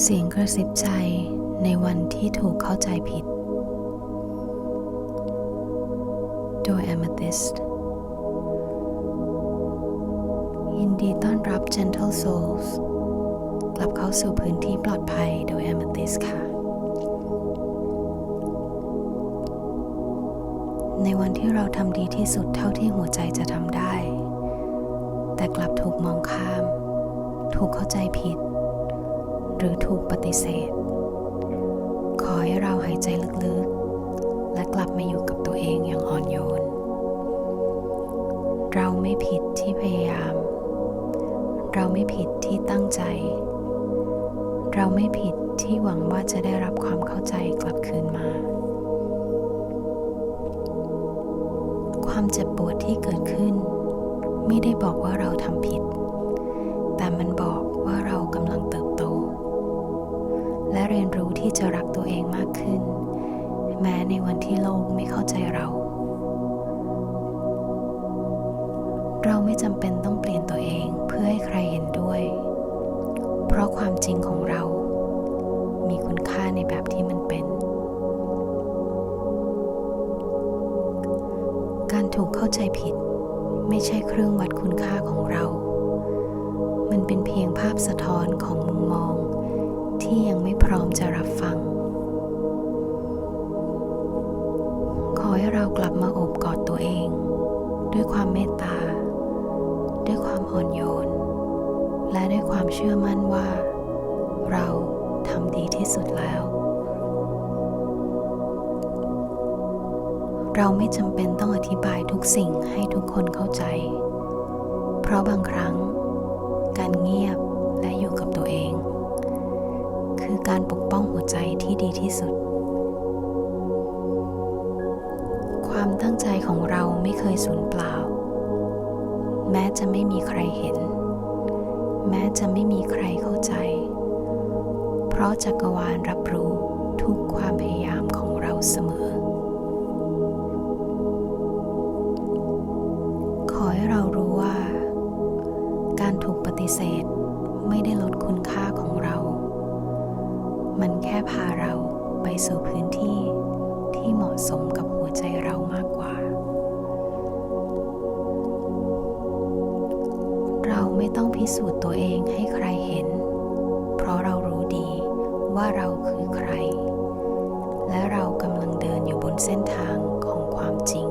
เสียงกระซิบใจในวันที่ถูกเข้าใจผิด โดย Amethyst ยินดีต้อนรับ Gentle Souls กลับเข้าสู่พื้นที่ปลอดภัยโดย Amethyst ค่ะ ในวันที่เราทำดีที่สุดเท่าที่หัวใจจะทำได้ แต่กลับถูกมองข้าม ถูกเข้าใจผิด รือถูกปฏิเสธ ขอให้เราหายใจลึกๆ และกลับมาอยู่กับตัวเองอย่างอ่อนโยน เราไม่ผิดที่พยายาม เราไม่ผิดที่ตั้งใจ เราไม่ผิดที่หวังว่าจะได้รับความเข้าใจกลับคืนมา ความเจ็บปวดที่เกิดขึ้น ไม่ได้บอกว่าเราทำผิด แต่มันบอก รียนรู้ที่จะรักตัวเองมากขึ้น แม้ในวันที่โลกไม่เข้าใจเรา เราไม่จำเป็นต้องเปลี่ยนตัวเองเพื่อให้ใครเห็นด้วย เพราะความจริงของเรา มีคุณค่าในแบบที่มันเป็น การถูกเข้าใจผิด ไม่ใช่เครื่องวัดคุณค่าของเรา มันเป็นเพียงภาพสะท้อนของมุมมอง ที่ยังไม่พร้อมจะรับฟัง ขอให้เรากลับมาอบกอดตัวเอง ด้วยความเมตตา ด้วยความอ่อนโยน และด้วยความเชื่อมั่นว่า เราทำดีที่สุดแล้ว เราไม่จำเป็นต้องอธิบายทุกสิ่งให้ทุกคนเข้าใจ เพราะบางครั้ง การเงียบและอยู่กับตัว การปกป้องหัวใจที่ดีที่สุด ความตั้งใจของเราไม่เคยสูญเปล่า แม้จะไม่มีใครเห็น แม้จะไม่มีใครเข้าใจ เพราะจักรวาลรับรู้ทุกความพยายามของเราเสมอ ขอให้เรารู้ว่า การถูกปฏิเสธไม่ได้ลดคุณค่า แค่พาเราไปสู่พื้นที่ที่เหมาะสมกับหัวใจเรามากกว่า เราไม่ต้องพิสูจน์ตัวเองให้ใครเห็น เพราะเรารู้ดีว่าเราคือใคร และเรากำลังเดินอยู่บนเส้นทางของความจริง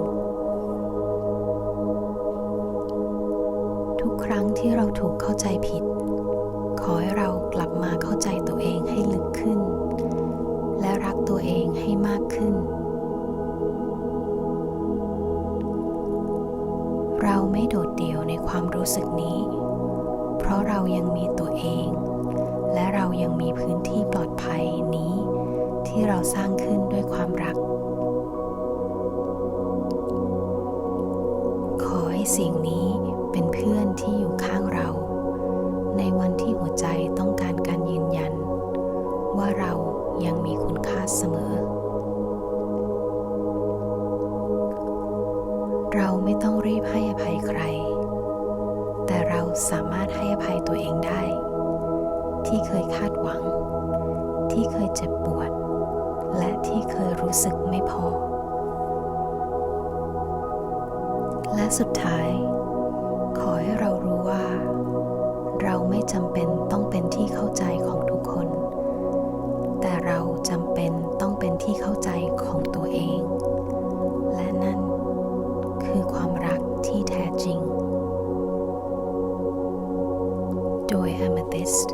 ทุกครั้งที่เราถูกเข้าใจผิด ขอให้เรากลับมาเข้าใจตัวเองให้ลึกขึ้น และรักตัวเองให้มากขึ้น เราไม่โดดเดี่ยวในความรู้สึกนี้ เพราะเรายังมีตัวเอง และเรายังมีพื้นที่ปลอดภัยนี้ ที่เราสร้างขึ้นด้วยความรัก ขอให้สิ่งนี้เป็นเพื่อนที่อยู่ข้างเรา ในวันที่หัวใจต้องการการยืนยัน ว่าเรายังมีคุณค่าเสมอ เราไม่ต้องรีบให้อภัยใคร แต่เราสามารถให้อภัยตัวเองได้ ที่เคยคาดหวัง ที่เคยเจ็บปวด และที่เคยรู้สึกไม่พอ และสุดท้าย จำเป็นต้องเป็นที่เข้าใจของทุกคน แต่เราจำเป็นต้องเป็นที่เข้าใจของตัวเอง และนั่นคือความรักที่แท้จริง โดย Amethyst